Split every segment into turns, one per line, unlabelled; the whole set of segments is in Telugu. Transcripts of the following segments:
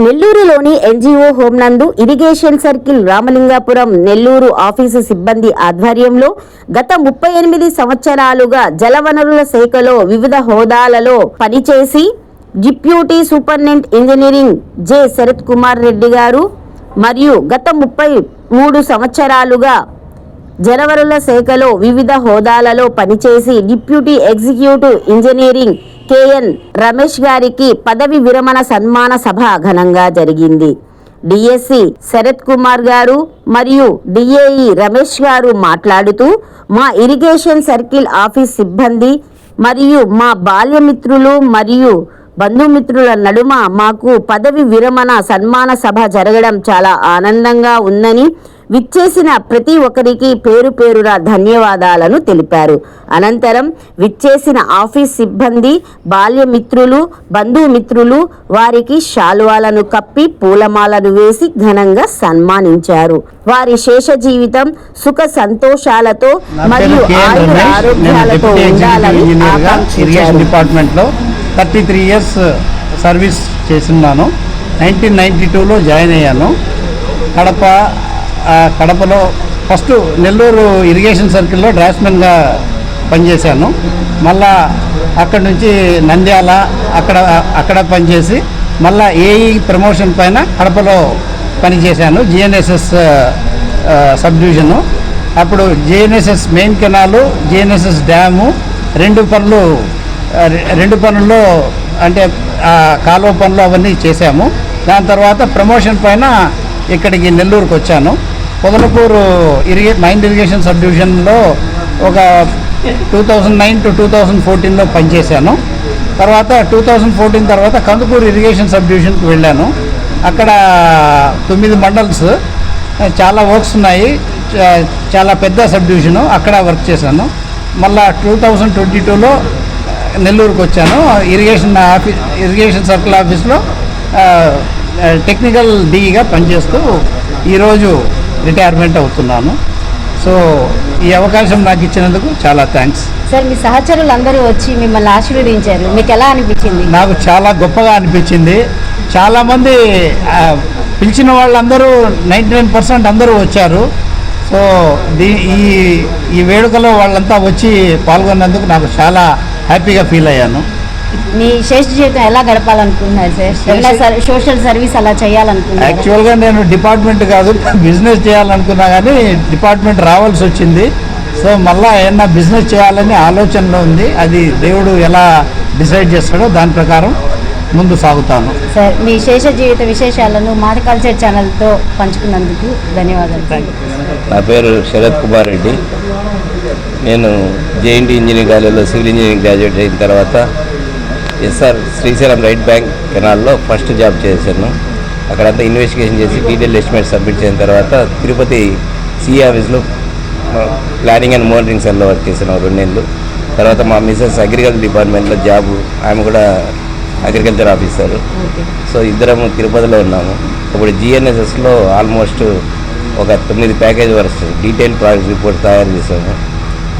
నెల్లూరులోని ఎన్జీఓ హోం నందు irrigation circle Ramalingapuram Nellore office సిబ్బంది ఆధ్వర్యంలో గత ముప్పై ఎనిమిది సంవత్సరాలుగా జలవనరుల శాఖలో వివిధ హోదాలలో పనిచేసి deputy superintendent engineering J Sharath Kumar Reddy గారు మరియు గత ముప్పై మూడు సంవత్సరాలుగా జలవనరుల శాఖలో వివిధ హోదాలలో పనిచేసి deputy executive engineering K N Ramesh గారికి పదవి విరమణ సన్మాన సభ ఘనంగా జరిగింది. డిఎస్సి శరత్ కుమార్ గారు మరియు డిఏఈ రమేష్ గారు మాట్లాడుతూ మా ఇరిగేషన్ సర్కిల్ ఆఫీస్ సిబ్బంది మరియు మా బాల్యమిత్రులు మరియు బంధుమిత్రుల నడుమ మాకు పదవి విరమణ సన్మాన సభ జరగడం చాలా ఆనందంగా ఉందని విచ్చేసిన ప్రతి ఒక్కరికి పేరు పేరున ధన్యవాదాలను తెలిపారు. అనంతరం విచ్చేసిన ఆఫీస్ సిబ్బంది బాల్యమిత్రులు బంధుమిత్రులు వారికి శాలువాలను కప్పి పూలమాలను వేసి ఘనంగా సన్మానించారు. వారి శేష జీవితం సుఖ సంతోషాలతో మరియు ఆయుర ఆరోగ్యాలతో ఉండాలని
ఇరిగేషన్ డిపార్ట్మెంట్లో థర్టీ త్రీ ఇయర్స్ సర్వీస్ చేస్తున్నాను నైన్టీన్ నైంటీ టూలో జాయిన్ అయ్యాను. కడప కడపలో ఫస్ట్ నెల్లూరు ఇరిగేషన్ సర్కిల్లో డ్రాఫ్ట్మెన్గా పనిచేశాను. మళ్ళా అక్కడ నుంచి నంద్యాల అక్కడ అక్కడ పనిచేసి మళ్ళా ఏఈ ప్రమోషన్ పైన కడపలో పనిచేశాను. జిఎన్ఎస్ఎస్ సబ్ డివిజను అప్పుడు GNSS main canal GNSS dam రెండు పనులు రెండు పనుల్లో అంటే కాలువ పనులు అవన్నీ చేశాము. దాని తర్వాత ప్రమోషన్ పైన ఇక్కడికి నెల్లూరుకు వచ్చాను. పొదలకూరు ఇరిగే మైండ్ ఇరిగేషన్ సబ్ డివిజన్లో ఒక two thousand nine to two thousand ఫోర్టీన్లో పనిచేశాను. తర్వాత టూ థౌజండ్ ఫోర్టీన్ తర్వాత కందుకూరు ఇరిగేషన్ సబ్ డివిజన్కి వెళ్ళాను. అక్కడ తొమ్మిది మండల్స్ చాలా వర్క్స్ ఉన్నాయి. చాలా పెద్ద సబ్ డివిజను అక్కడ వర్క్ చేశాను. మళ్ళా టూ థౌజండ్ ట్వంటీ టూలో నెల్లూరుకు వచ్చాను. ఇరిగేషన్ ఆఫీస్ ఇరిగేషన్ సర్కిల్ ఆఫీస్లో టెక్నికల్ డీగా పనిచేస్తూ ఈరోజు రిటైర్మెంట్ అవుతున్నాను. సో ఈ అవకాశం నాకు ఇచ్చినందుకు చాలా థ్యాంక్స్
సార్ మీ సహచరులు అందరూ వచ్చి మిమ్మల్ని ఆశీర్వదించారు. మీకు ఎలా అనిపించింది?
నాకు చాలా గొప్పగా అనిపించింది. చాలామంది పిలిచిన వాళ్ళందరూ నైంటీ నైన్ పర్సెంట్ అందరూ వచ్చారు. సో దీ ఈ ఈ వేడుకలో వాళ్ళంతా వచ్చి పాల్గొన్నందుకు నాకు చాలా హ్యాపీగా ఫీల్ అయ్యాను.
మీ శేష జీవితం ఎలా గడపాలనుకుంటున్నారు సార్ సోషల్ సర్వీస్ అలా చేయాలనుకుంటున్నారు?
యాక్చువల్గా నేను డిపార్ట్మెంట్ కాదు బిజినెస్ చేయాలనుకున్నా కానీ డిపార్ట్మెంట్ రావాల్సి వచ్చింది. సో మళ్ళా ఏమన్నా బిజినెస్ చేయాలని ఆలోచనలో ఉంది. అది దేవుడు ఎలా డిసైడ్ చేస్తాడో దాని ప్రకారం ముందు సాగుతాను.
సార్ మీ శేష జీవిత విశేషాలను మాది కల్చర్ ఛానల్తో పంచుకున్నందుకు ధన్యవాదాలు.
నా పేరు శరత్ కుమార్ రెడ్డి. నేను జేఎన్టీ ఇంజనీరింగ్ కాలేజీలో సివిల్ ఇంజనీరింగ్ గ్రాడ్యుయేట్ అయిన తర్వాత S R Srisailam right bank కెనాల్లో first job చేశాను. అక్కడంతా ఇన్వెస్టిగేషన్ చేసి డీటెయిల్ ఎస్టిమేట్ సబ్మిట్ చేసిన తర్వాత తిరుపతి సిఈ ఆఫీస్లో ప్లానింగ్ అండ్ మోనిటరింగ్ సెల్లో వర్క్ చేశాను రెండేళ్ళు. తర్వాత మా మిసెస్ అగ్రికల్చర్ డిపార్ట్మెంట్లో జాబ్ ఆమె కూడా అగ్రికల్చర్ ఆఫీసర్ సో ఇద్దరం తిరుపతిలో ఉన్నాము. ఇప్పుడు జిఎన్ఎస్ఎస్లో ఆల్మోస్ట్ ఒక తొమ్మిది package works detail project report తయారు చేసాము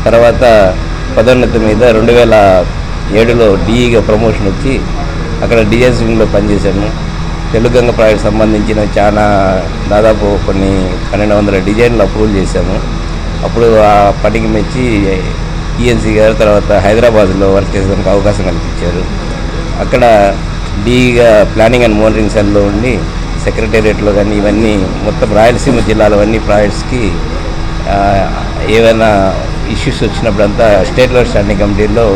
తర్వాత పదోన్నతి మీద రెండు వేల ఏడులో డిఈగా ప్రమోషన్ వచ్చి అక్కడ డిఎస్వింగ్లో పనిచేశాను. తెలుగంగ ప్రాజెక్ట్ సంబంధించిన చాలా దాదాపు కొన్ని పన్నెండు వందల డిజైన్లు అప్రూవల్ చేశాము. అప్పుడు ఆ పనికి మెచ్చి ఈఎన్సీ గారు తర్వాత హైదరాబాద్లో వర్క్ చేసేందుకు అవకాశం కల్పించారు. అక్కడ డీగా ప్లానింగ్ అండ్ మోనరింగ్ సెల్లో ఉండి సెక్రటేరియట్లో కానీ ఇవన్నీ మొత్తం రాయలసీమ జిల్లాలో అన్ని ప్రాజెక్ట్స్కి ఏవైనా ఇష్యూస్ వచ్చినప్పుడంతా స్టేట్ లెవెల్ స్టాండింగ్ కమిటీలో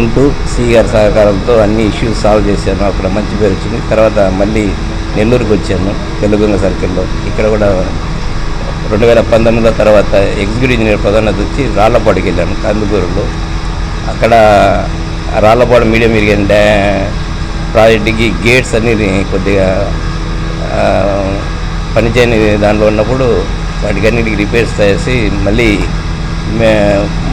ఉంటూ సి గారి సహకారంతో అన్ని ఇష్యూస్ సాల్వ్ చేశాను. అక్కడ మంచి పేరు వచ్చింది. తర్వాత మళ్ళీ నెల్లూరుకి వచ్చాను తెలుగుంగ సర్కిల్లో. ఇక్కడ కూడా రెండు వేల పంతొమ్మిదిలో తర్వాత ఎగ్జిక్యూటివ్ ఇంజనీర్ పదోన్నతి వచ్చి రాళ్ళపాడుకి వెళ్ళాను కందుకూరులో. అక్కడ రాళ్ళపాడు మీడియం ఇరిగేషన్ డ్యా ప్రాజెక్ట్కి గేట్స్ అన్ని కొద్దిగా పనిచేయని దానిలో ఉన్నప్పుడు వాటికి అన్నిటికి రిపేర్స్ చేసి మళ్ళీ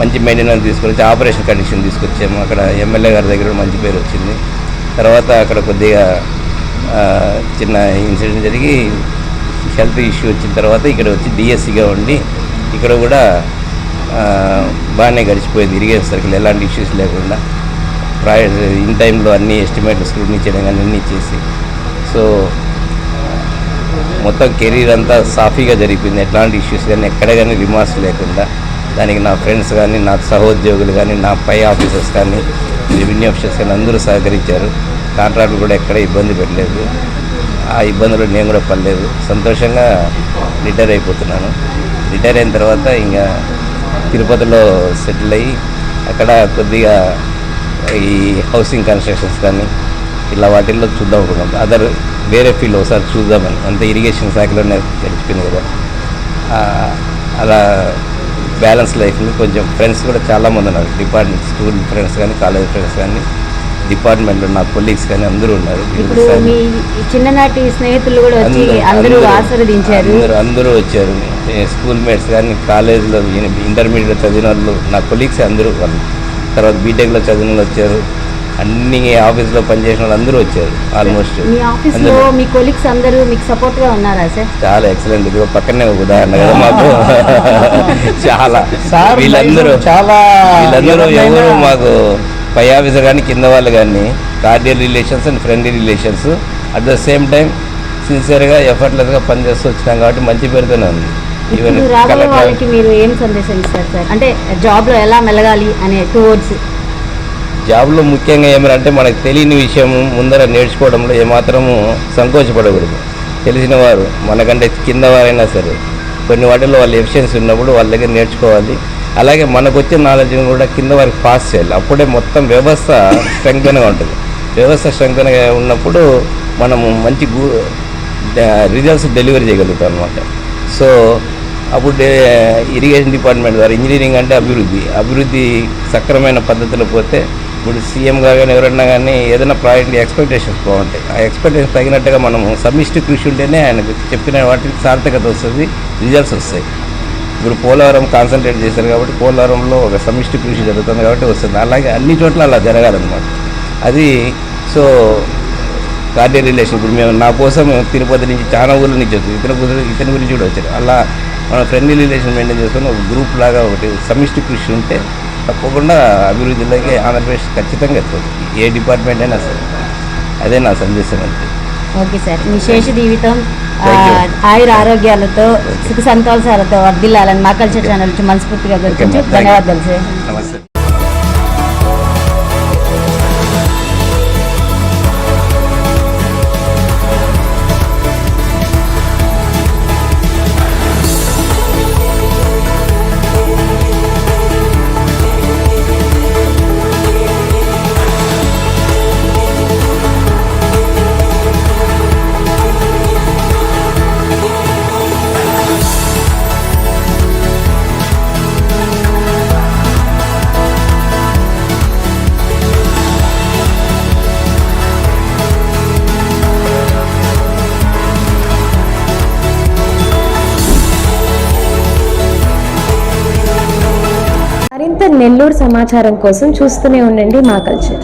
మంచి మెయింటెనెన్స్ తీసుకొచ్చి ఆపరేషన్ కండిషన్ తీసుకొచ్చాము. అక్కడ ఎమ్మెల్యే గారి దగ్గర మంచి పేరు వచ్చింది. తర్వాత అక్కడ కొద్దిగా చిన్న ఇన్సిడెంట్ జరిగి హెల్త్ ఇష్యూ వచ్చిన తర్వాత ఇక్కడ వచ్చి డిఎస్సిగా ఉండి ఇక్కడ కూడా బాగానే గడిచిపోయింది ఇరిగేషన్ సర్కిల్ ఎలాంటి ఇష్యూస్ లేకుండా ప్రాయ ఇన్ టైంలో అన్ని ఎస్టిమేట్లు స్క్రూట్నీ చేయడం కానీ అన్నీ చేసి. సో మొత్తం కెరీర్ అంతా సాఫీగా జరిగింది ఎట్లాంటి ఇష్యూస్ కానీ ఎక్కడ కానీ రిమార్క్స్ లేకుండా. దానికి నా ఫ్రెండ్స్ కానీ నా సహోద్యోగులు కానీ నా పై ఆఫీసర్స్ కానీ రెవెన్యూ ఆఫీసర్స్ కానీ అందరూ సహకరించారు. కాంట్రాక్టులు కూడా ఎక్కడ ఇబ్బంది పెట్టలేదు. ఆ ఇబ్బందులు నేను కూడా పడలేదు. సంతోషంగా రిటైర్ అయిపోతున్నాను. రిటైర్ అయిన తర్వాత ఇంకా తిరుపతిలో సెటిల్ అయ్యి అక్కడ కొద్దిగా ఈ హౌసింగ్ కన్స్ట్రక్షన్స్ కానీ ఇలా వాటిల్లో చూద్దాం అనుకున్నాం. అదర్ వేరే ఫీల్డ్ ఒకసారి చూద్దామని. అంత ఇరిగేషన్ శాఖలోనే గడిచిపోయింది కదా. అలా బ్యాలెన్స్ లైఫ్ని కొంచెం ఫ్రెండ్స్ కూడా చాలామంది ఉన్నారు. డిపార్ట్మెంట్ స్కూల్ ఫ్రెండ్స్ కానీ కాలేజ్ ఫ్రెండ్స్ కానీ డిపార్ట్మెంట్లో నా కొలీగ్స్ కానీ అందరూ ఉన్నారు.
ఇప్పుడు మీ చిన్ననాటి స్నేహితులు కూడా వచ్చి అందరూ ఆశీర్వదించారు.
అందరూ అందరూ వచ్చారు. స్కూల్ మేట్స్ కానీ కాలేజ్లో ఇంటర్మీడియట్ చదివిన వాళ్ళు నా కొలీగ్స్ అందరూ వాళ్ళు తర్వాత బీటెక్లో చదివిన వాళ్ళు వచ్చారు. అన్ని ఆఫీస్లో పనిచేసిన వాళ్ళు అందరూ వచ్చారు ఆల్మోస్ట్
మీ ఆఫీస్లో మీ కొలీగ్స్ అందరూ మీకు సపోర్ట్గా ఉన్నారా సార్
చాలా ఎక్సలెంట్ ఇది పక్కనే ఒక ఉదాహరణ కదా మాకు. చాలా.
సార్
వీళ్ళందరూ
చాలా
వీళ్ళందరూ ఎవరు మాకు పై ఆఫీసర్ కానీ కింద వాళ్ళు కానీ cordial relations and friendly relations. At the same time సిన్సియర్గా ఎఫర్ట్లెస్గా పనిచేస్తూ వచ్చినాం కాబట్టి మంచి పేరుతోనే ఉంది.
రాబోయే వాళ్ళకి మీరు ఏం సందేశం ఇస్తారు సార్ అంటే జాబ్లో ఎలా మెలగాలి అనే టూ వర్డ్స్
జాబ్లో ముఖ్యంగా ఏమంటే మనకు తెలియని విషయం ముందర నేర్చుకోవడంలో ఏమాత్రము సంకోచపడకూడదు. తెలిసిన వారు మనకంటే కింద వారైనా సరే కొన్ని వాటిల్లో వాళ్ళు ఎఫిషియన్సీ ఉన్నప్పుడు వాళ్ళ దగ్గర నేర్చుకోవాలి. అలాగే మనకు వచ్చే నాలెడ్జ్ని కూడా కింద వారికి పాస్ చేయాలి. అప్పుడే మొత్తం వ్యవస్థ స్ట్రెంగ్గా ఉంటుంది. వ్యవస్థ స్ట్రెంగ్గా ఉన్నప్పుడు మనము మంచి రిజల్ట్స్ డెలివరీ చేయగలుగుతాం అనమాట సో అప్పుడు డే- ఇరిగేషన్ డిపార్ట్మెంట్ ద్వారా ఇంజనీరింగ్ అంటే అభివృద్ధి అభివృద్ధి సక్రమైన పద్ధతిలో పోతే ఇప్పుడు సీఎం కానీ ఎవరన్నా కానీ ఏదైనా ప్రాజెక్ట్ ఎక్స్పెక్టేషన్స్ బాగుంటాయి. ఆ ఎక్స్పెక్టేషన్స్ తగినట్టుగా మనము సమిష్టి కృషి ఉంటేనే ఆయన చెప్పిన వాటికి సార్థకత వస్తుంది రిజల్ట్స్ వస్తాయి. ఇప్పుడు పోలవరం కాన్సన్ట్రేట్ చేశారు కాబట్టి పోలవరంలో ఒక సమిష్టి కృషి జరుగుతుంది కాబట్టి వస్తుంది. అలాగే అన్ని చోట్ల అలా జరగాలన్నమాట. అది సో కార్డియల్ రిలేషన్ ఇప్పుడు మేము నా కోసం తిరుపతి నుంచి చాలా ఊళ్ళ నుంచి వచ్చారు ఇతని గురించి ఇతని గురించి కూడా వచ్చారు. అలా మన ఫ్రెండ్లీ రిలేషన్ మెయింటైన్ చేసుకుని ఒక గ్రూప్ లాగా ఒకటి సమిష్టి కృషి ఉంటే తప్పకుండా అభివృద్ధిలోకి ఆంధ్రప్రదేశ్ ఖచ్చితంగా ఎత్తుంది ఏ డిపార్ట్మెంట్ అయినా సరే. అదే నా సందేశం అంతే.
Okay sir. మీ శేష జీవితం. ఆయుర ఆరోగ్యాలతో సుఖ సంతోషాలతో వర్దిల్లాలని మా కల్చర్ ఛానల్ నుంచి మనస్ఫూర్తిగా. ధన్యవాదాలు సార్.
నమస్తే
నెల్లూరు సమాచారం కోసం చూస్తూనే ఉండండి మా కల్చర్.